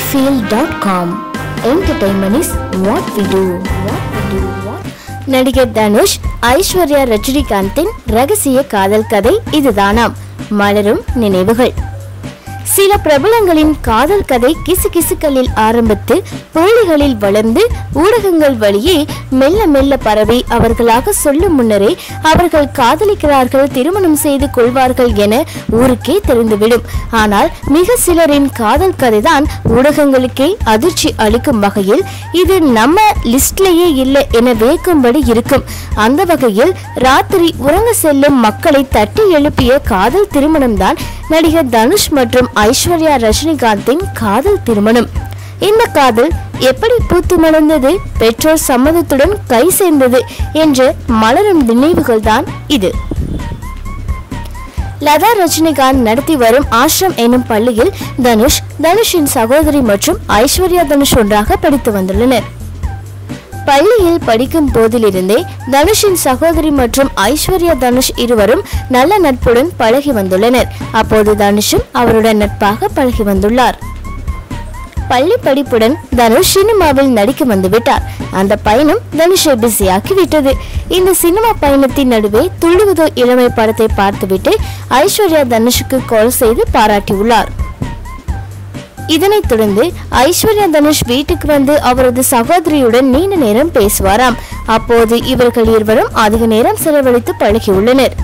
Cinefeel dot com entertainment is what we do what we do நடிகர் தனுஷ் ஐஸ்வர்யா ரஜினிகாந்தின் ரகசிய காதல் கதை இதுதானாம் மலரும் நினைவுகள் சில பிரபலங்களின் காதல் கதை கிசுகிசுக்களில் ஆரம்பித்து புரளிகளில் வளர்ந்து ஊடகங்கள் வழியே மெல்ல மெல்ல பரவி அவர்களாக சொல்லும் முன்னரே அவர்கள் காதலிக்கிறார்கள் திருமணம் செய்து கொள்வார்கள் என ஊருக்கே தெரிந்துவிடும். ஆனால் மிக சிலரின் காதல் கதைதான் ஊடகங்களுக்கே அதிர்ச்சி அளிக்கும் வகையில் இது நம்ம லிஸ்ட்லேயே இல்லை என வேக்கும்படி இருக்கும். அந்த வகையில் ராத்திரி உறங்க செல்லும் மக்களை தட்டி எழுப்பிய காதல் திருமணம்தான் நடிகர் தனுஷ் மற்றும் ஐஸ்வர்யா ரஜினிகாந்தின் காதல் திருமணம். இந்த காதல் எப்படி பூத்து மலர்ந்தது பெற்றோர் சம்மதத்துடன் கை சேர்ந்தது என்ற மலரும் நினைவுகள் தான் இது. லதா ரஜினிகாந்த் நடத்தி வரும் ஆஷ்ரம் எனும் பள்ளியில் தனுஷ் தனுஷின் சகோதரி மற்றும் ஐஸ்வர்யா தனுஷ் ஒன்றாக படித்து வந்துள்ளனர். பள்ளியில் படிக்கும் போதிலிருந்தே தனுஷின் சகோதரி மற்றும் ஐஸ்வர்யா தனுஷ் இருவரும் நல்ல நட்புடன் பழகி வந்துள்ளனர். அப்போது தனுஷும் அவருடன் நட்பாக பழகி வந்துள்ளார். பள்ளி படிப்புடன் தனுஷ் சினிமாவில் நடிக்க வந்துவிட்டார். அந்த பயணம் தனுஷை பிஸியாக்கி விட்டது இந்த சினிமா பயணத்தின் நடுவே துள்ளுவதோ இளமை படத்தை பார்த்துவிட்டு ஐஸ்வர்யா தனுஷுக்கு கால் செய்து பாராட்டியுள்ளார். இதனைத் தொடர்ந்து ஐஸ்வர்யா தனுஷ் வீட்டுக்கு வந்து அவரது சகோதரியுடன் நீண்ட நேரம் பேசுவாராம். அப்போது இவர்கள் இருவரும் அதிக நேரம் செலவழித்து பழகியுள்ளனர்.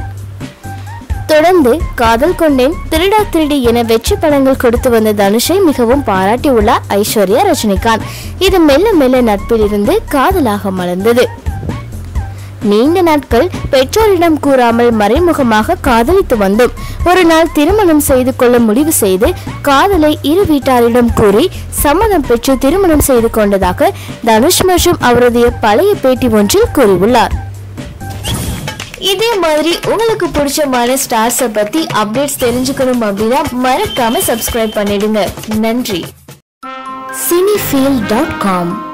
தொடர்ந்து காதல் கொண்டேன் திருடா திருடி என வெற்றி படங்கள் கொடுத்து வந்த தனுஷை மிகவும் பாராட்டியுள்ளார் ஐஸ்வர்யா ரஜினிகாந்த். இது மெல்ல மெல்ல நட்பில் இருந்து காதலாக மலர்ந்தது. நீண்ட நாட்கள் பெற்றோரிடம் கூறாமல் மறைமுகமாக காதலித்து வந்தோம். ஒரு நாள் திருமணம் செய்து கொள்ள முடிவு செய்து காதலை இரு வீட்டாரிடம் கூறி சம்மதம் பெற்று திருமணம் செய்து கொண்டதாக தனுஷ் மற்றும் அவருடைய பழைய பேட்டி ஒன்றில் கூறியுள்ளார். இதே மாதிரி உங்களுக்கு பிடிச்சமான ஸ்டார்ஸை பத்தி அப்டேட்ஸ் தெரிஞ்சுக்கணும் அப்படின்னா மறக்காம சப்ஸ்கிரைப் பண்ணிடுங்க. நன்றி. Cinefeel dot com.